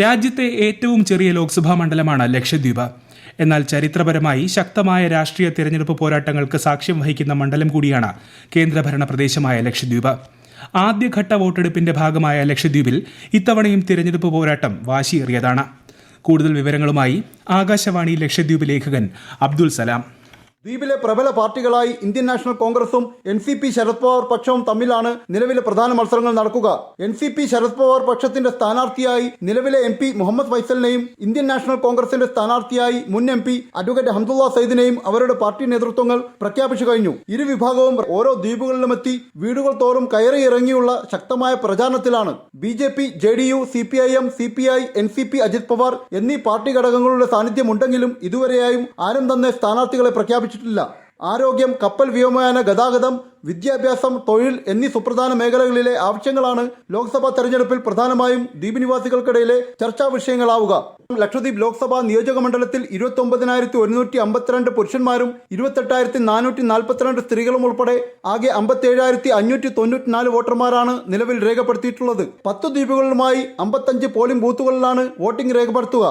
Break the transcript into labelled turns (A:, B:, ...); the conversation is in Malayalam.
A: രാജ്യത്തെ ഏറ്റവും ചെറിയ ലോക്സഭാ മണ്ഡലമാണ് ലക്ഷദ്വീപ്. എന്നാൽ ചരിത്രപരമായി ശക്തമായ രാഷ്ട്രീയ തിരഞ്ഞെടുപ്പ് പോരാട്ടങ്ങൾക്ക് സാക്ഷ്യം വഹിക്കുന്ന മണ്ഡലം കൂടിയാണ് കേന്ദ്രഭരണ പ്രദേശമായ ലക്ഷദ്വീപ്. ആദ്യഘട്ട വോട്ടെടുപ്പിന്റെ ഭാഗമായ ലക്ഷദ്വീപിൽ ഇത്തവണയും തിരഞ്ഞെടുപ്പ് പോരാട്ടം വാശിയേറിയതാണ്. കൂടുതൽ വിവരങ്ങളുമായി ആകാശവാണി ലക്ഷദ്വീപ് ലേഖകൻ അബ്ദുൽ സലാം.
B: ദ്വീപിലെ പ്രബല പാർട്ടികളായി ഇന്ത്യൻ നാഷണൽ കോൺഗ്രസും N C P Sharad Pawar പക്ഷവും തമ്മിലാണ് നിലവിലെ പ്രധാന മത്സരങ്ങൾ നടക്കുക. N C P Sharad Pawar പക്ഷത്തിന്റെ സ്ഥാനാർത്ഥിയായി നിലവിലെ എം പി മുഹമ്മദ് ഫൈസലിനെയും ഇന്ത്യൻ നാഷണൽ കോൺഗ്രസിന്റെ സ്ഥാനാർത്ഥിയായി മുൻ എം പി അഡ്വക്കേറ്റ് ഹംദുള്ള സയ്ദിനെയും അവരുടെ പാർട്ടി നേതൃത്വങ്ങൾ പ്രഖ്യാപിച്ചു കഴിഞ്ഞു. ഇരു വിഭാഗവും ഓരോ ദ്വീപുകളിലുമെത്തി വീടുകൾ തോറും കയറി ഇറങ്ങിയുള്ള ശക്തമായ പ്രചാരണത്തിലാണ്. B J P J D U C P I M C P I N C P Ajit Pawar എന്നീ പാർട്ടി ഘടകങ്ങളുടെ സാന്നിധ്യമുണ്ടെങ്കിലും ഇതുവരെയായും ആരും തന്നെ സ്ഥാനാർത്ഥികളെ പ്രഖ്യാപിച്ചിട്ടില്ല ആരോഗ്യം കപ്പൽ വ്യോമയാന ഗതാഗതം വിദ്യാഭ്യാസം തൊഴിൽ എന്നീ സുപ്രധാന മേഖലകളിലെ ആവശ്യങ്ങളാണ് ലോക്സഭാ തെരഞ്ഞെടുപ്പിൽ പ്രധാനമായും ദ്വീപ് നിവാസികൾക്കിടയിലെ ചർച്ചാ വിഷയങ്ങളാവുക. ലക്ഷദ്വീപ് ലോക്സഭാ നിയോജക മണ്ഡലത്തിൽ ഇരുപത്തി ഒമ്പതിനായിരത്തി ഒരുന്നൂറ്റി അമ്പത്തിരണ്ട് പുരുഷന്മാരും ഇരുപത്തെട്ടായിരത്തി നാനൂറ്റി നാൽപ്പത്തിരണ്ട് സ്ത്രീകളും ഉൾപ്പെടെ ആകെ അമ്പത്തേഴായിരത്തി അഞ്ഞൂറ്റി തൊണ്ണൂറ്റിനാല് വോട്ടർമാരാണ് നിലവിൽ രേഖപ്പെടുത്തിയിട്ടുള്ളത്. പത്ത് ദ്വീപുകളിലുമായി അമ്പത്തഞ്ച് പോളിംഗ് ബൂത്തുകളിലാണ് വോട്ടിംഗ് രേഖപ്പെടുത്തുക.